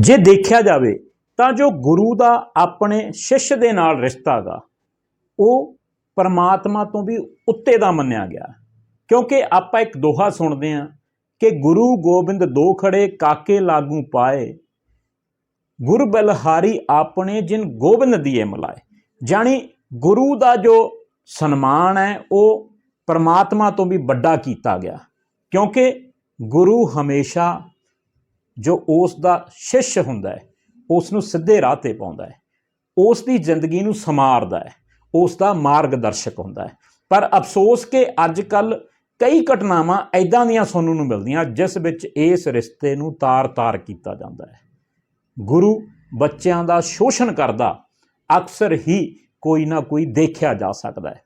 ਜੇ ਦੇਖਿਆ ਜਾਵੇ ਤਾਂ ਜੋ ਗੁਰੂ ਦਾ ਆਪਣੇ ਸ਼ਿਸ਼ ਦੇ ਨਾਲ ਰਿਸ਼ਤਾ ਗਾ, ਉਹ ਪਰਮਾਤਮਾ ਤੋਂ ਵੀ ਉੱਤੇ ਦਾ ਮੰਨਿਆ ਗਿਆ। ਕਿਉਂਕਿ ਆਪਾਂ ਇੱਕ ਦੋਹਾ ਸੁਣਦੇ ਹਾਂ ਕਿ ਗੁਰੂ ਗੋਬਿੰਦ ਦੋ ਖੜੇ ਕਾਕੇ ਲਾਗੂ ਪਾਏ। ਗੁਰ ਬਲਹਾਰੀ ਆਪਣੇ ਜਿਨ ਗੋਬਿੰਦ ਦੀਏ ਮਲਾਏ। ਜਾਣੀ ਗੁਰੂ ਦਾ ਜੋ ਸਨਮਾਨ ਹੈ, ਉਹ ਪਰਮਾਤਮਾ ਤੋਂ ਵੀ ਵੱਡਾ ਕੀਤਾ ਗਿਆ। ਕਿਉਂਕਿ ਗੁਰੂ ਹਮੇਸ਼ਾ ਜੋ ਉਸ ਦਾ ਸ਼ਿਸ਼ ਹੁੰਦਾ ਹੈ, ਉਸ ਨੂੰ ਸਿੱਧੇ ਰਾਹ ਤੇ ਪਾਉਂਦਾ ਹੈ। ਉਸ ਦੀ ਜ਼ਿੰਦਗੀ ਨੂੰ ਸਮਾਰਦਾ ਹੈ, ਉਸ ਦਾ ਮਾਰਗਦਰਸ਼ਕ ਹੁੰਦਾ ਹੈ। ਪਰ ਅਫਸੋਸ ਕਿ ਅੱਜ ਕੱਲ ਕਈ ਘਟਨਾਵਾਂ ਐਦਾਂ ਦੀਆਂ ਸੁਣਨ ਨੂੰ ਮਿਲਦੀਆਂ, ਜਿਸ ਵਿੱਚ ਇਸ ਰਿਸ਼ਤੇ ਨੂੰ ਤਾਰ-ਤਾਰ ਕੀਤਾ ਜਾਂਦਾ ਹੈ। ਗੁਰੂ ਬੱਚਿਆਂ ਦਾ ਸ਼ੋਸ਼ਣ ਕਰਦਾ, ਅਕਸਰ ਹੀ ਕੋਈ ਨਾ ਕੋਈ ਦੇਖਿਆ ਜਾ ਸਕਦਾ ਹੈ।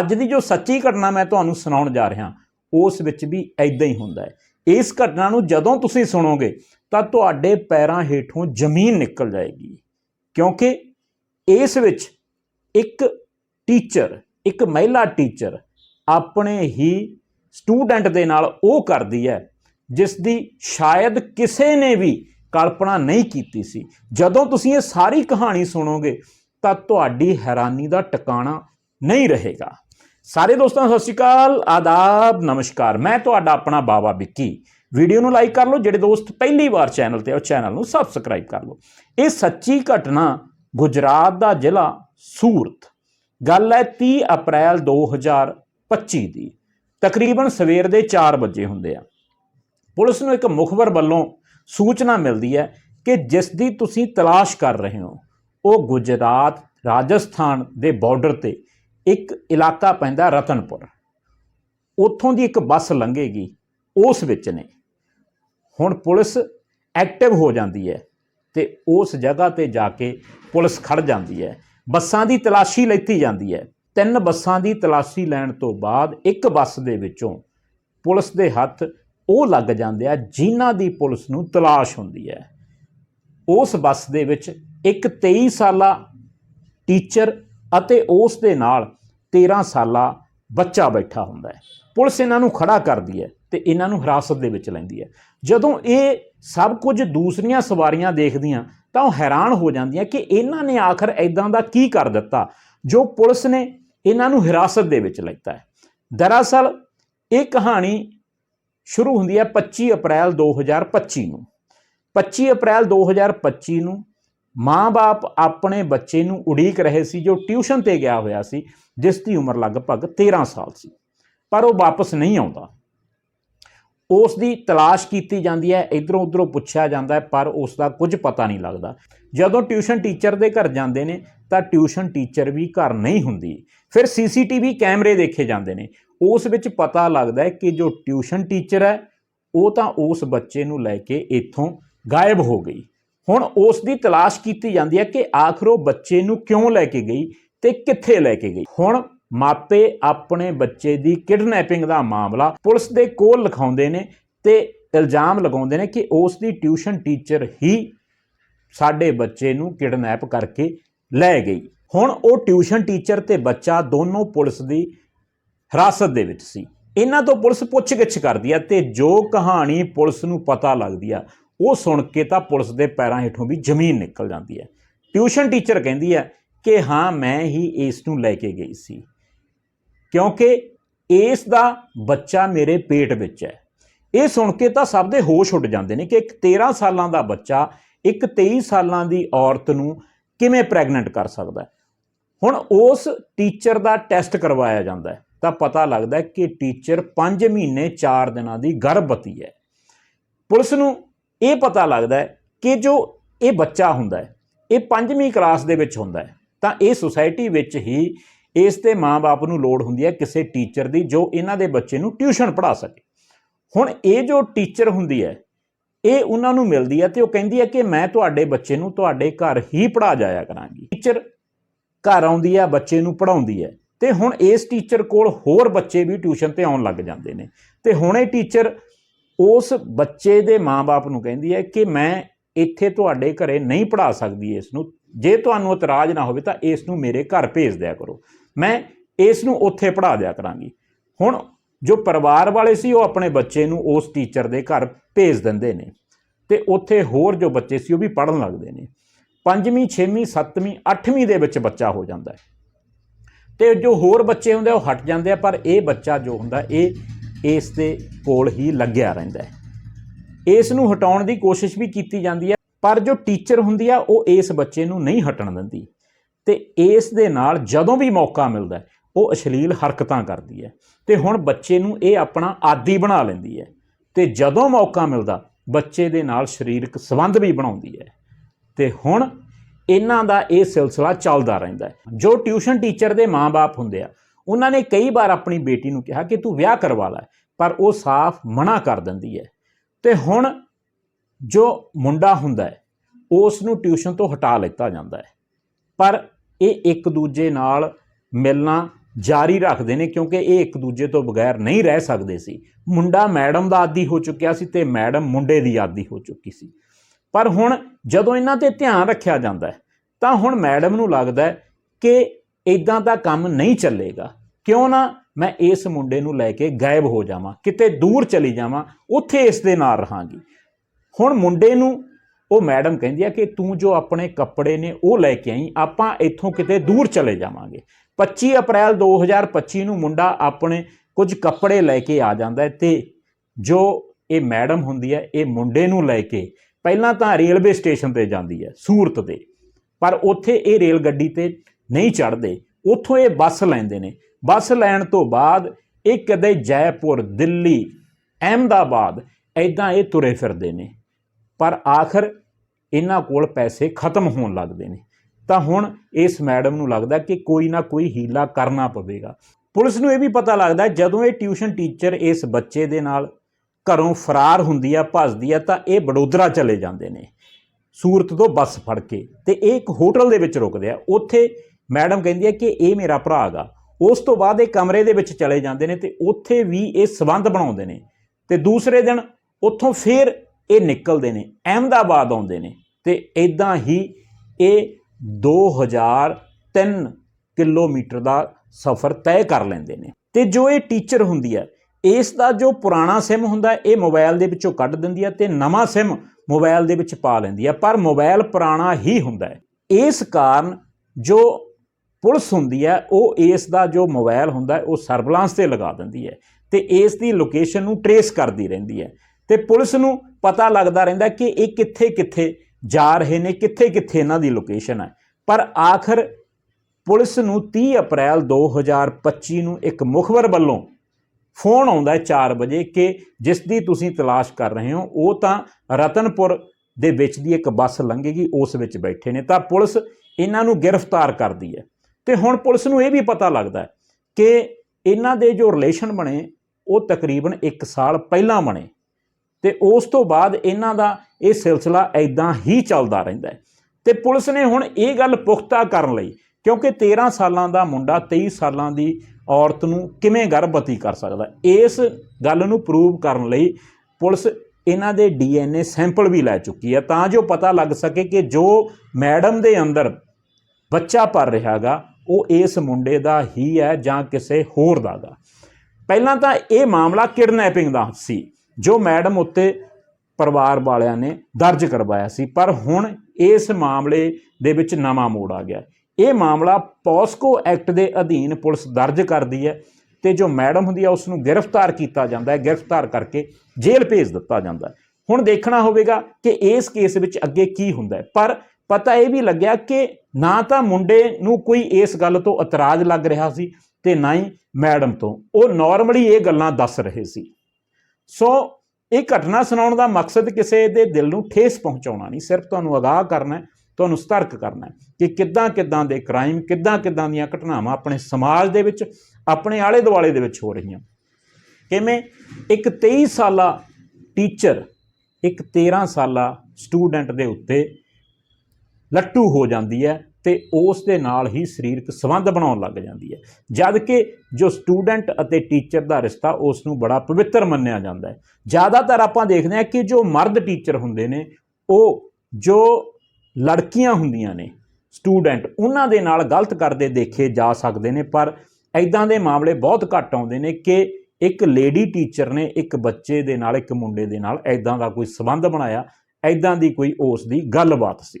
ਅੱਜ ਦੀ ਜੋ ਸੱਚੀ ਘਟਨਾ ਮੈਂ ਤੁਹਾਨੂੰ ਸੁਣਾਉਣ ਜਾ ਰਿਹਾ, ਉਸ ਵਿੱਚ ਵੀ ਐਦਾਂ ਹੀ ਹੁੰਦਾ ਹੈ। ਇਸ ਘਟਨਾ ਨੂੰ ਜਦੋਂ ਤੁਸੀਂ ਸੁਣੋਗੇ ਤਾਂ ਤੁਹਾਡੇ ਪੈਰਾਂ ਹੇਠੋਂ ਜ਼ਮੀਨ ਨਿਕਲ ਜਾਏਗੀ। ਕਿਉਂਕਿ ਇਸ ਵਿੱਚ ਇੱਕ ਟੀਚਰ ਇੱਕ ਮਹਿਲਾ ਟੀਚਰ ਆਪਣੇ ਹੀ ਸਟੂਡੈਂਟ ਦੇ ਨਾਲ ਉਹ ਕਰਦੀ ਹੈ ਜਿਸ ਦੀ ਸ਼ਾਇਦ ਕਿਸੇ ਨੇ ਵੀ ਕਲਪਨਾ ਨਹੀਂ ਕੀਤੀ ਸੀ। ਜਦੋਂ ਤੁਸੀਂ ਇਹ ਸਾਰੀ ਕਹਾਣੀ ਸੁਣੋਗੇ, ਤਾਂ ਤੁਹਾਡੀ ਹੈਰਾਨੀ ਦਾ ਟਿਕਾਣਾ ਨਹੀਂ ਰਹੇਗਾ। ਸਾਰੇ ਦੋਸਤਾਂ, ਸਤਿ ਸ਼੍ਰੀ ਅਕਾਲ, ਆਦਾਬ, ਨਮਸਕਾਰ। ਮੈਂ ਤੁਹਾਡਾ ਆਪਣਾ ਬਾਬਾ ਵਿੱਕੀ। ਵੀਡੀਓ ਨੂੰ ਲਾਈਕ ਕਰ ਲਓ, ਜਿਹੜੇ ਦੋਸਤ ਪਹਿਲੀ ਵਾਰ ਚੈਨਲ ਤੇ ਉਹ ਚੈਨਲ ਨੂੰ ਸਬਸਕ੍ਰਾਈਬ ਕਰ ਲਓ। ਇਹ ਸੱਚੀ ਘਟਨਾ ਗੁਜਰਾਤ ਦਾ ਜ਼ਿਲ੍ਹਾ ਸੂਰਤ। ਗੱਲ ਹੈ 30 ਅਪ੍ਰੈਲ 2025 ਦੀ। ਤਕਰੀਬਨ ਸਵੇਰ ਦੇ 4 ਵਜੇ ਹੁੰਦੇ ਆ। ਪੁਲਿਸ ਨੂੰ ਇੱਕ ਮੁਖਬਰ ਵੱਲੋਂ ਸੂਚਨਾ ਮਿਲਦੀ ਹੈ ਕਿ ਜਿਸ ਦੀ ਤੁਸੀਂ ਤਲਾਸ਼ ਕਰ ਰਹੇ ਹੋ, ਉਹ ਗੁਜਰਾਤ, ਰਾਜਸਥਾਨ ਦੇ ਬਾਰਡਰ ਤੇ ਇੱਕ ਇਲਾਕਾ ਪੈਂਦਾ ਰਤਨਪੁਰ। ਉੱਥੋਂ ਦੀ ਇੱਕ ਬੱਸ ਲੰਘੇਗੀ, ਉਸ ਵਿੱਚ ਨੇ। ਹੁਣ ਪੁਲਿਸ ਐਕਟਿਵ ਹੋ ਜਾਂਦੀ ਹੈ ਤੇ ਉਸ ਜਗ੍ਹਾ ਤੇ ਜਾ ਕੇ ਪੁਲਿਸ ਖੜ ਜਾਂਦੀ ਹੈ। ਬੱਸਾਂ ਦੀ ਤਲਾਸ਼ੀ ਲੈਤੀ ਜਾਂਦੀ ਹੈ। ਤਿੰਨ ਬੱਸਾਂ ਦੀ ਤਲਾਸ਼ੀ ਲੈਣ ਤੋਂ ਬਾਅਦ ਇੱਕ ਬੱਸ ਦੇ ਵਿੱਚੋਂ ਪੁਲਿਸ ਦੇ ਹੱਥ ਉਹ ਲੱਗ ਜਾਂਦੇ ਆ ਜਿਨ੍ਹਾਂ ਦੀ ਪੁਲਿਸ ਨੂੰ ਤਲਾਸ਼ ਹੁੰਦੀ ਹੈ। ਉਸ ਬੱਸ ਦੇ ਵਿੱਚ ਇੱਕ 23 ਸਾਲਾ ਟੀਚਰ ਅਤੇ ਉਸ ਦੇ ਨਾਲ 13 ਸਾਲਾ ਬੱਚਾ ਬੈਠਾ ਹੁੰਦਾ ਹੈ। ਪੁਲਿਸ ਇਹਨਾਂ ਨੂੰ ਖੜਾ ਕਰਦੀ ਹੈ ਤੇ ਇਹਨਾਂ ਨੂੰ ਹਿਰਾਸਤ ਦੇ ਵਿੱਚ ਲੈਂਦੀ ਹੈ। ਜਦੋਂ ਇਹ ਸਭ ਕੁਝ ਦੂਸਰੀਆਂ ਸਵਾਰੀਆਂ ਦੇਖਦੀਆਂ ਤਾਂ ਉਹ ਹੈਰਾਨ ਹੋ ਜਾਂਦੀਆਂ ਕਿ ਇਹਨਾਂ ਨੇ ਆਖਰ ਐਦਾਂ ਦਾ ਕੀ ਕਰ ਦਿੱਤਾ, ਜੋ ਪੁਲਿਸ ਨੇ ਇਹਨਾਂ ਨੂੰ ਹਿਰਾਸਤ ਦੇ ਵਿੱਚ ਲੈਤਾ ਹੈ। ਦਰਅਸਲ ਇਹ ਕਹਾਣੀ ਸ਼ੁਰੂ ਹੁੰਦੀ ਹੈ 25 ਅਪ੍ਰੈਲ 2025 ਨੂੰ। 25 ਅਪ੍ਰੈਲ 2025 ਨੂੰ ਮਾਂ-ਬਾਪ ਆਪਣੇ ਬੱਚੇ ਨੂੰ ਉਡੀਕ ਰਹੇ ਸੀ, ਜੋ ਟਿਊਸ਼ਨ ਤੇ ਗਿਆ ਹੋਇਆ ਸੀ, ਜਿਸ ਦੀ ਉਮਰ ਲਗਭਗ 13 ਸਾਲ ਸੀ। ਪਰ ਉਹ ਵਾਪਸ ਨਹੀਂ ਆਉਂਦਾ। ਉਸ ਦੀ ਤਲਾਸ਼ ਕੀਤੀ ਜਾਂਦੀ ਹੈ ਇਧਰੋਂ ਉਧਰੋਂ ਪੁੱਛਿਆ ਜਾਂਦਾ ਹੈ, ਪਰ ਉਸ ਦਾ ਕੁਝ ਪਤਾ ਨਹੀਂ ਲੱਗਦਾ। ਜਦੋਂ ਟਿਊਸ਼ਨ ਟੀਚਰ ਦੇ ਘਰ ਜਾਂਦੇ ਨੇ, ਤਾਂ ਟਿਊਸ਼ਨ ਟੀਚਰ ਵੀ ਘਰ ਨਹੀਂ ਹੁੰਦੀ। ਫਿਰ ਸੀਸੀਟੀਵੀ ਕੈਮਰੇ ਦੇਖੇ ਜਾਂਦੇ ਨੇ। ਉਸ ਵਿੱਚ ਪਤਾ ਲੱਗਦਾ ਹੈ ਕਿ ਜੋ ਟਿਊਸ਼ਨ ਟੀਚਰ ਹੈ, ਉਹ ਤਾਂ ਉਸ ਬੱਚੇ ਨੂੰ ਲੈ ਕੇ ਇੱਥੋਂ ਗਾਇਬ ਹੋ ਗਈ। ਹੁਣ ਉਸ ਦੀ ਤਲਾਸ਼ ਕੀਤੀ ਜਾਂਦੀ ਹੈ ਕਿ ਆਖਰ ਉਹ ਬੱਚੇ ਨੂੰ ਕਿਉਂ ਲੈ ਕੇ ਗਈ ਤੇ ਕਿੱਥੇ ਲੈ ਕੇ ਗਈ। ਹੁਣ ਮਾਪੇ ਆਪਣੇ ਬੱਚੇ ਦੀ ਕਿਡਨੈਪਿੰਗ ਦਾ ਮਾਮਲਾ ਪੁਲਿਸ ਦੇ ਕੋਲ ਲਿਖਾਉਂਦੇ ਨੇ ਤੇ ਇਲਜ਼ਾਮ ਲਗਾਉਂਦੇ ਨੇ ਕਿ ਉਸ ਦੀ ਟਿਊਸ਼ਨ ਟੀਚਰ ਹੀ ਸਾਡੇ ਬੱਚੇ ਨੂੰ ਕਿਡਨੈਪ ਕਰਕੇ ਲੈ ਗਈ। ਹੁਣ ਉਹ ਟਿਊਸ਼ਨ ਟੀਚਰ ਤੇ ਬੱਚਾ ਦੋਨੋਂ ਪੁਲਿਸ ਦੀ ਹਿਰਾਸਤ ਦੇ ਵਿੱਚ ਸੀ। ਇਹਨਾਂ ਤੋਂ ਪੁਲਿਸ ਪੁੱਛਗਿੱਛ ਕਰਦੀ ਹੈ ਤੇ ਜੋ ਕਹਾਣੀ ਪੁਲਿਸ ਨੂੰ ਪਤਾ ਲੱਗਦੀ ਆ ਉਹ ਸੁਣ ਕੇ ਤਾਂ ਪੁਲਿਸ ਦੇ ਪੈਰਾਂ ਹੇਠੋਂ ਵੀ ਜ਼ਮੀਨ ਨਿਕਲ ਜਾਂਦੀ ਹੈ। ਟਿਊਸ਼ਨ ਟੀਚਰ ਕਹਿੰਦੀ ਹੈ ਕਿ ਹਾਂ, ਮੈਂ ਹੀ ਇਸ ਨੂੰ ਲੈ ਕੇ ਗਈ ਸੀ। ਕਿਉਂਕਿ ਇਸ ਦਾ ਬੱਚਾ ਮੇਰੇ ਪੇਟ ਵਿੱਚ ਹੈ। ਇਹ ਸੁਣ ਕੇ ਤਾਂ ਸਭ ਦੇ ਹੋਸ਼ ਉੱਡ ਜਾਂਦੇ ਨੇ ਕਿ ਇੱਕ 13 ਸਾਲਾਂ ਦਾ ਬੱਚਾ, ਇੱਕ 23 ਸਾਲਾਂ ਦੀ ਔਰਤ ਨੂੰ ਕਿਵੇਂ ਪ੍ਰੈਗਨੈਂਟ ਕਰ ਸਕਦਾ ਹੁਣ ਉਸ ਟੀਚਰ ਦਾ ਟੈਸਟ ਕਰਵਾਇਆ ਜਾਂਦਾ ਤਾਂ ਪਤਾ ਲੱਗਦਾ ਕਿ ਟੀਚਰ 5 ਮਹੀਨੇ 4 ਦਿਨਾਂ ਦੀ ਗਰਭਵਤੀ ਹੈ। ਪੁਲਿਸ ਨੂੰ ਇਹ ਪਤਾ ਲੱਗਦਾ ਹੈ ਕਿ ਜੋ ਇਹ ਬੱਚਾ ਹੁੰਦਾ ਹੈ, ਇਹ 5ਵੀਂ ਕਲਾਸ ਦੇ ਵਿੱਚ ਹੁੰਦਾ ਹੈ, ਤਾਂ ਇਹ ਸੁਸਾਇਟੀ ਵਿੱਚ ਹੀ ਇਸ ਤੇ ਮਾਪੇ ਨੂੰ ਲੋੜ ਹੁੰਦੀ ਹੈ ਕਿਸੇ ਟੀਚਰ ਦੀ ਜੋ ਇਹਨਾਂ ਦੇ ਬੱਚੇ ਨੂੰ ਟਿਊਸ਼ਨ ਪੜ੍ਹਾ ਸਕੇ। ਹੁਣ ਇਹ ਜੋ ਟੀਚਰ ਹੁੰਦੀ ਹੈ, ਇਹ ਉਹਨਾਂ ਨੂੰ ਮਿਲਦੀ ਹੈ ਤੇ ਉਹ ਕਹਿੰਦੀ ਹੈ ਕਿ ਮੈਂ ਤੁਹਾਡੇ ਬੱਚੇ ਨੂੰ ਤੁਹਾਡੇ ਘਰ ਹੀ ਪੜ੍ਹਾ ਜਾਇਆ ਕਰਾਂਗੀ। ਟੀਚਰ ਘਰ ਆਉਂਦੀ ਹੈ, ਬੱਚੇ ਨੂੰ ਪੜ੍ਹਾਉਂਦੀ ਹੈ ਤੇ ਹੁਣ ਇਸ ਟੀਚਰ ਕੋਲ ਹੋਰ ਬੱਚੇ ਵੀ ਟਿਊਸ਼ਨ ਤੇ ਆਉਣ ਲੱਗ ਜਾਂਦੇ ਨੇ। ਤੇ ਹੁਣ ਇਹ ਟੀਚਰ ਉਸ ਬੱਚੇ ਦੇ ਮਾਪੇ ਨੂੰ ਕਹਿੰਦੀ ਹੈ ਕਿ ਮੈਂ ਇੱਥੇ ਤੁਹਾਡੇ ਘਰੇ ਨਹੀਂ ਪੜ੍ਹਾ ਸਕਦੀ ਇਸ ਨੂੰ। ਜੇ ਤੁਹਾਨੂੰ ਇਤਰਾਜ਼ ਨਾ ਹੋਵੇ ਤਾਂ ਇਸ ਨੂੰ ਮੇਰੇ ਘਰ ਭੇਜ ਦਿਆ ਕਰੋ। ਮੈਂ ਇਸ ਨੂੰ ਉੱਥੇ ਪੜ੍ਹਾ ਦਿਆ ਕਰਾਂਗੀ। ਹੁਣ ਜੋ ਪਰਿਵਾਰ ਵਾਲੇ ਸੀ, ਉਹ ਆਪਣੇ ਬੱਚੇ ਨੂੰ ਉਸ ਟੀਚਰ ਦੇ ਘਰ ਭੇਜ ਦਿੰਦੇ ਨੇ ਤੇ ਉੱਥੇ ਹੋਰ ਜੋ ਬੱਚੇ ਸੀ, ਉਹ ਵੀ ਪੜਨ ਲੱਗਦੇ ਨੇ। ਪੰਜਵੀਂ, ਛੇਵੀਂ, ਸੱਤਵੀਂ, ਅੱਠਵੀਂ ਦੇ ਵਿੱਚ ਬੱਚਾ ਹੋ ਜਾਂਦਾ ਹੈ। ਤੇ ਜੋ ਹੋਰ ਬੱਚੇ ਹੁੰਦੇ ਆ, ਉਹ ਹਟ ਜਾਂਦੇ ਆ, ਪਰ ਇਹ ਬੱਚਾ ਜੋ ਹੁੰਦਾ, ਇਹ ਇਸ ਦੇ ਕੋਲ ਹੀ ਲੱਗਿਆ ਰਹਿੰਦਾ ਹੈ। ਇਸ ਨੂੰ ਹਟਾਉਣ ਦੀ ਕੋਸ਼ਿਸ਼ ਵੀ ਕੀਤੀ ਜਾਂਦੀ ਹੈ, ਪਰ ਜੋ ਟੀਚਰ ਹੁੰਦੀ ਆ, ਉਹ ਇਸ ਬੱਚੇ ਨੂੰ ਨਹੀਂ ਹਟਣ ਦਿੰਦੀ। ਤੇ ਇਸ ਦੇ ਨਾਲ ਜਦੋਂ ਵੀ ਮੌਕਾ ਮਿਲਦਾ ਉਹ ਅਸ਼ਲੀਲ ਹਰਕਤਾਂ ਕਰਦੀ ਹੈ। ਤੇ ਹੁਣ ਬੱਚੇ ਨੂੰ ਇਹ ਆਪਣਾ ਆਦੀ ਬਣਾ ਲੈਂਦੀ ਹੈ। ਤੇ ਜਦੋਂ ਮੌਕਾ ਮਿਲਦਾ, ਬੱਚੇ ਦੇ ਨਾਲ ਸਰੀਰਕ ਸੰਬੰਧ ਵੀ ਬਣਾਉਂਦੀ ਹੈ। ਤੇ ਹੁਣ ਇਹਨਾਂ ਦਾ ਇਹ ਸਿਲਸਿਲਾ ਚੱਲਦਾ ਰਹਿੰਦਾ ਹੈ। ਜੋ ਟਿਊਸ਼ਨ ਟੀਚਰ ਦੇ ਮਾਪੇ ਹੁੰਦੇ ਆ ਉਹਨਾਂ ਨੇ ਕਈ ਵਾਰ ਆਪਣੀ ਬੇਟੀ ਨੂੰ ਕਿਹਾ ਕਿ ਤੂੰ ਵਿਆਹ ਕਰਵਾ ਲੈ, ਪਰ ਉਹ ਸਾਫ਼ ਮਨਾ ਕਰ ਦਿੰਦੀ ਹੈ। ਤੇ ਹੁਣ ਜੋ ਮੁੰਡਾ ਹੁੰਦਾ ਹੈ, ਉਸ ਨੂੰ ਟਿਊਸ਼ਨ ਤੋਂ ਹਟਾ ਲਿੱਤਾ ਜਾਂਦਾ ਹੈ। ਪਰ ਇਹ ਇੱਕ ਦੂਜੇ ਨਾਲ ਮਿਲਣਾ ਜਾਰੀ ਰੱਖਦੇ ਨੇ, ਕਿਉਂਕਿ ਇਹ ਇੱਕ ਦੂਜੇ ਤੋਂ ਬਗੈਰ ਨਹੀਂ ਰਹਿ ਸਕਦੇ ਸੀ। ਮੁੰਡਾ ਮੈਡਮ ਦਾ ਆਦੀ ਹੋ ਚੁੱਕਿਆ ਸੀ ਤੇ ਮੈਡਮ ਮੁੰਡੇ ਦੀ ਆਦੀ ਹੋ ਚੁੱਕੀ ਸੀ। ਪਰ ਹੁਣ ਜਦੋਂ ਇਹਨਾਂ ਤੇ ਧਿਆਨ ਰੱਖਿਆ ਜਾਂਦਾ ਹੈ, ਤਾਂ ਹੁਣ ਮੈਡਮ ਨੂੰ ਲੱਗਦਾ ਹੈ ਕਿ ਇਦਾਂ ਦਾ ਕੰਮ ਨਹੀਂ ਚੱਲੇਗਾ। ਕਿਉਂ ਨਾ ਮੈਂ ਇਸ ਮੁੰਡੇ ਨੂੰ ਲੈ ਕੇ ਗਾਇਬ ਹੋ ਜਾਵਾਂ, ਕਿਤੇ ਦੂਰ ਚਲੀ ਜਾਵਾਂ, ਉੱਥੇ ਇਸ ਦੇ ਨਾਲ ਰਹਾਂਗੀ। ਹੁਣ ਮੁੰਡੇ ਨੂੰ ਉਹ ਮੈਡਮ ਕਹਿੰਦੀ ਆ ਕਿ ਤੂੰ ਜੋ ਆਪਣੇ ਕੱਪੜੇ ਨੇ ਉਹ ਲੈ ਕੇ ਆਈ, ਆਪਾਂ ਇੱਥੋਂ ਕਿਤੇ ਦੂਰ ਚਲੇ ਜਾਵਾਂਗੇ। 25 ਅਪ੍ਰੈਲ 2025 ਨੂੰ ਮੁੰਡਾ ਆਪਣੇ ਕੁਝ ਕੱਪੜੇ ਲੈ ਕੇ ਆ ਜਾਂਦਾ ਹੈ ਤੇ ਜੋ ਇਹ ਮੈਡਮ ਹੁੰਦੀ ਹੈ, ਇਹ ਮੁੰਡੇ ਨੂੰ ਲੈ ਕੇ ਪਹਿਲਾਂ ਤਾਂ ਰੇਲਵੇ ਸਟੇਸ਼ਨ ਤੇ ਜਾਂਦੀ ਹੈ, ਸੂਰਤ ਦੇ। ਪਰ ਉੱਥੇ ਇਹ ਰੇਲ ਗੱਡੀ ਤੇ ਨਹੀਂ ਚੜ੍ਹਦੇ। ਉੱਥੋਂ ਇਹ ਬੱਸ ਲੈਂਦੇ ਨੇ। ਬੱਸ ਲੈਣ ਤੋਂ ਬਾਅਦ ਇਹ ਕਦੇ ਜੈਪੁਰ, ਦਿੱਲੀ, ਅਹਿਮਦਾਬਾਦ ਐਦਾਂ ਇਹ ਤੁਰੇ ਫਿਰਦੇ ਨੇ। ਪਰ ਆਖਰ ਇਹਨਾਂ ਕੋਲ ਪੈਸੇ ਖਤਮ ਹੋਣ ਲੱਗਦੇ ਨੇ। ਤਾਂ ਹੁਣ ਇਸ ਮੈਡਮ ਨੂੰ ਲੱਗਦਾ ਕਿ ਕੋਈ ਨਾ ਕੋਈ ਹੀਲਾ ਕਰਨਾ ਪਵੇਗਾ। ਪੁਲਿਸ ਨੂੰ ਇਹ ਵੀ ਪਤਾ ਲੱਗਦਾ, ਜਦੋਂ ਇਹ ਟਿਊਸ਼ਨ ਟੀਚਰ ਇਸ ਬੱਚੇ ਦੇ ਨਾਲ ਘਰੋਂ ਫਰਾਰ ਹੁੰਦੀ ਆ, ਭੱਜਦੀ ਆ, ਤਾਂ ਇਹ ਬੜੋਦਰਾ ਚਲੇ ਜਾਂਦੇ ਨੇ। ਸੂਰਤ ਤੋਂ ਬੱਸ ਫੜ ਕੇ ਤੇ ਇਹ ਇੱਕ ਹੋਟਲ ਦੇ ਵਿੱਚ ਰੁਕਦੇ ਆ। ਉੱਥੇ ਮੈਡਮ ਕਹਿੰਦੀ ਹੈ ਕਿ ਇਹ ਮੇਰਾ ਭਰਾ ਹੈਗਾ ਉਸ ਤੋਂ ਬਾਅਦ ਇਹ ਕਮਰੇ ਦੇ ਵਿੱਚ ਚਲੇ ਜਾਂਦੇ ਨੇ ਤੇ ਉੱਥੇ ਵੀ ਇਹ ਸਬੰਧ ਬਣਾਉਂਦੇ ਨੇ। ਤੇ ਦੂਸਰੇ ਦਿਨ ਉੱਥੋਂ ਫੇਰ ਇਹ ਨਿਕਲਦੇ ਨੇ, ਅਹਿਮਦਾਬਾਦ ਆਉਂਦੇ ਨੇ ਤੇ ਇਦਾਂ ਹੀ ਇਹ 2003 ਕਿਲੋਮੀਟਰ ਦਾ ਸਫ਼ਰ ਤੈਅ ਕਰ ਲੈਂਦੇ ਨੇ। ਤੇ ਜੋ ਇਹ ਟੀਚਰ ਹੁੰਦੀ ਹੈ, ਇਸ ਦਾ ਜੋ ਪੁਰਾਣਾ ਸਿਮ ਹੁੰਦਾ ਇਹ ਮੋਬਾਈਲ ਦੇ ਵਿੱਚੋਂ ਕੱਢ ਦਿੰਦੀ ਹੈ ਤੇ ਨਵਾਂ ਸਿਮ ਮੋਬਾਈਲ ਦੇ ਵਿੱਚ ਪਾ ਲੈਂਦੀ ਹੈ। ਪਰ ਮੋਬਾਈਲ ਪੁਰਾਣਾ ਹੀ ਹੁੰਦਾ ਹੈ। ਇਸ ਕਾਰਨ ਜੋ ਪੁਲਿਸ ਹੁੰਦੀ ਹੈ, ਉਹ ਇਸ ਦਾ ਜੋ ਮੋਬਾਈਲ ਹੁੰਦਾ ਉਹ ਸਰਵਲਾਂਸ ਤੇ ਲਗਾ ਦਿੰਦੀ ਹੈ ਤੇ ਇਸ ਦੀ ਲੋਕੇਸ਼ਨ ਨੂੰ ਟਰੇਸ ਕਰਦੀ ਰਹਿੰਦੀ ਹੈ ਤੇ ਪੁਲਿਸ ਨੂੰ ਪਤਾ ਲੱਗਦਾ ਰਹਿੰਦਾ ਕਿ ਇਹ ਕਿੱਥੇ ਕਿੱਥੇ ਜਾ ਰਹੇ ਨੇ, ਕਿੱਥੇ ਕਿੱਥੇ ਇਹਨਾਂ ਦੀ ਲੋਕੇਸ਼ਨ ਹੈ। ਪਰ ਆਖਰ ਪੁਲਿਸ ਨੂੰ 30 ਅਪ੍ਰੈਲ 2025 ਨੂੰ ਇੱਕ ਮੁਖਬਰ ਵੱਲੋਂ ਫੋਨ ਆਉਂਦਾ ਹੈ 4 ਵਜੇ ਕਿ ਜਿਸ ਦੀ ਤੁਸੀਂ ਤਲਾਸ਼ ਕਰ ਰਹੇ ਹੋ, ਉਹ ਤਾਂ ਰਤਨਪੁਰ ਦੇ ਵਿੱਚ ਦੀ ਇੱਕ ਬੱਸ ਲੰਘੇਗੀ, ਉਸ ਵਿੱਚ ਬੈਠੇ ਨੇ। ਤਾਂ ਪੁਲਿਸ ਇਹਨਾਂ ਨੂੰ ਗ੍ਰਿਫਤਾਰ ਕਰਦੀ ਹੈ। ਤੇ ਹੁਣ ਪੁਲਿਸ ਨੂੰ ਇਹ ਵੀ ਪਤਾ ਲੱਗਦਾ ਕਿ ਇਹਨਾਂ ਦੇ ਜੋ ਰਿਲੇਸ਼ਨ ਬਣੇ, ਉਹ ਤਕਰੀਬਨ 1 ਸਾਲ ਪਹਿਲਾਂ ਬਣੇ ਤੇ ਉਸ ਤੋਂ ਬਾਅਦ ਇਹਨਾਂ ਦਾ ਇਹ ਸਿਲਸਿਲਾ ਐਦਾਂ ਹੀ ਚੱਲਦਾ ਰਹਿੰਦਾ ਹੈ। ਤੇ ਪੁਲਿਸ ਨੇ ਹੁਣ ਇਹ ਗੱਲ ਪੁਖਤਾ ਕਰਨ ਲਈ, ਕਿਉਂਕਿ 13 ਸਾਲਾਂ ਦਾ ਮੁੰਡਾ 23 ਸਾਲਾਂ ਦੀ ਔਰਤ ਨੂੰ ਕਿਵੇਂ ਗਰਭਵਤੀ ਕਰ ਸਕਦਾ ਇਸ ਗੱਲ ਨੂੰ ਪ੍ਰੂਵ ਕਰਨ ਲਈ ਪੁਲਿਸ ਇਹਨਾਂ ਦੇ ਡੀਐਨਏ ਸੈਂਪਲ ਵੀ ਲੈ ਚੁੱਕੀ ਹੈ ਤਾਂ ਜੋ ਪਤਾ ਲੱਗ ਸਕੇ ਕਿ ਜੋ ਮੈਡਮ ਦੇ ਅੰਦਰ ਬੱਚਾ ਭਰ ਰਿਹਾਗਾ ਉਹ ਇਸ ਮੁੰਡੇ ਦਾ ਹੀ ਹੈ ਜਾਂ ਕਿਸੇ ਹੋਰ ਦਾ ਗਾ ਪਹਿਲਾਂ ਤਾਂ ਇਹ ਮਾਮਲਾ ਕਿਡਨੈਪਿੰਗ ਦਾ ਸੀ, ਜੋ ਮੈਡਮ ਉੱਤੇ ਪਰਿਵਾਰ ਵਾਲਿਆਂ ਨੇ ਦਰਜ ਕਰਵਾਇਆ ਸੀ, ਪਰ ਹੁਣ ਇਸ ਮਾਮਲੇ ਦੇ ਵਿੱਚ ਨਵਾਂ ਮੋੜ ਆ ਗਿਆ। ਇਹ ਮਾਮਲਾ ਪੋਸਕੋ ਐਕਟ ਦੇ ਅਧੀਨ ਪੁਲਿਸ ਦਰਜ ਕਰਦੀ ਹੈ ਤੇ ਜੋ ਮੈਡਮ ਹੁੰਦੀ ਹੈ ਉਸ ਨੂੰ ਗ੍ਰਿਫਤਾਰ ਕੀਤਾ ਜਾਂਦਾ ਹੈ, ਗ੍ਰਿਫਤਾਰ ਕਰਕੇ ਜੇਲ੍ਹ ਭੇਜ ਦਿੱਤਾ ਜਾਂਦਾ ਹੈ। ਹੁਣ ਦੇਖਣਾ ਹੋਵੇਗਾ ਕਿ ਇਸ ਕੇਸ ਵਿੱਚ ਅੱਗੇ ਕੀ ਹੁੰਦਾ ਹੈ, ਪਰ ਪਤਾ ਇਹ ਵੀ ਲੱਗਿਆ ਕਿ ਨਾ ਤਾਂ ਮੁੰਡੇ ਨੂੰ ਕੋਈ ਇਸ ਗੱਲ ਤੋਂ ਇਤਰਾਜ਼ ਲੱਗ ਰਿਹਾ ਸੀ ਤੇ ਨਾ ਹੀ ਮੈਡਮ ਤੋਂ। ਉਹ ਨਾਰਮਲੀ ਇਹ ਗੱਲਾਂ ਦੱਸ ਰਹੇ ਸੀ। ਸੋ ਇਹ ਘਟਨਾ ਸੁਣਾਉਣ ਦਾ ਮਕਸਦ ਕਿਸੇ ਦੇ ਦਿਲ ਨੂੰ ਠੇਸ ਪਹੁੰਚਾਉਣਾ ਨਹੀਂ, ਸਿਰਫ ਤੁਹਾਨੂੰ ਅਗਾਹ ਕਰਨਾ ਹੈ, ਤੁਹਾਨੂੰ ਸਤਰਕ ਕਰਨਾ ਹੈ ਕਿ ਕਿੱਦਾਂ ਕਿੱਦਾਂ ਦੇ ਕ੍ਰਾਈਮ ਕਿੱਦਾਂ ਕਿੱਦਾਂ ਦੀਆਂ ਘਟਨਾਵਾਂ ਆਪਣੇ ਸਮਾਜ ਦੇ ਵਿੱਚ, ਆਪਣੇ ਆਲੇ ਦੁਆਲੇ ਦੇ ਵਿੱਚ ਹੋ ਰਹੀਆਂ। ਕਿਵੇਂ? ਇੱਕ 23 ਸਾਲਾ ਟੀਚਰ ਇੱਕ 13 ਸਾਲਾ ਸਟੂਡੈਂਟ ਦੇ ਉੱਤੇ ਲੱਟੂ ਹੋ ਜਾਂਦੀ ਹੈ ਤੇ ਉਸ ਦੇ ਨਾਲ ਹੀ ਸਰੀਰਕ ਸੰਬੰਧ ਬਣਾਉਣ ਲੱਗ ਜਾਂਦੀ ਹੈ। ਜਦ ਕਿ ਜੋ ਸਟੂਡੈਂਟ ਅਤੇ ਟੀਚਰ ਦਾ ਰਿਸ਼ਤਾ ਉਸ ਨੂੰ ਬੜਾ ਪਵਿੱਤਰ ਮੰਨਿਆ ਜਾਂਦਾ ਹੈ। ਜ਼ਿਆਦਾਤਰ ਆਪਾਂ ਦੇਖਦੇ ਹਾਂ ਕਿ ਜੋ ਮਰਦ ਟੀਚਰ ਹੁੰਦੇ ਨੇ, ਉਹ ਜੋ ਲੜਕੀਆਂ ਹੁੰਦੀਆਂ ਨੇ, ਸਟੂਡੈਂਟ, ਉਹਨਾਂ ਦੇ ਨਾਲ ਗਲਤ ਕਰਦੇ ਦੇਖੇ ਜਾ ਸਕਦੇ ਨੇ, ਪਰ ਐਦਾਂ ਦੇ ਮਾਮਲੇ ਬਹੁਤ ਘੱਟ ਆਉਂਦੇ ਨੇ ਕਿ ਇੱਕ ਲੇਡੀ ਟੀਚਰ ਨੇ ਇੱਕ ਬੱਚੇ ਦੇ ਨਾਲ, ਇੱਕ ਮੁੰਡੇ ਦੇ ਨਾਲ ਐਦਾਂ ਦਾ ਕੋਈ ਸਬੰਧ ਬਣਾਇਆ ਐਦਾਂ ਦੀ ਕੋਈ ਉਸ ਦੀ ਗੱਲਬਾਤ ਸੀ।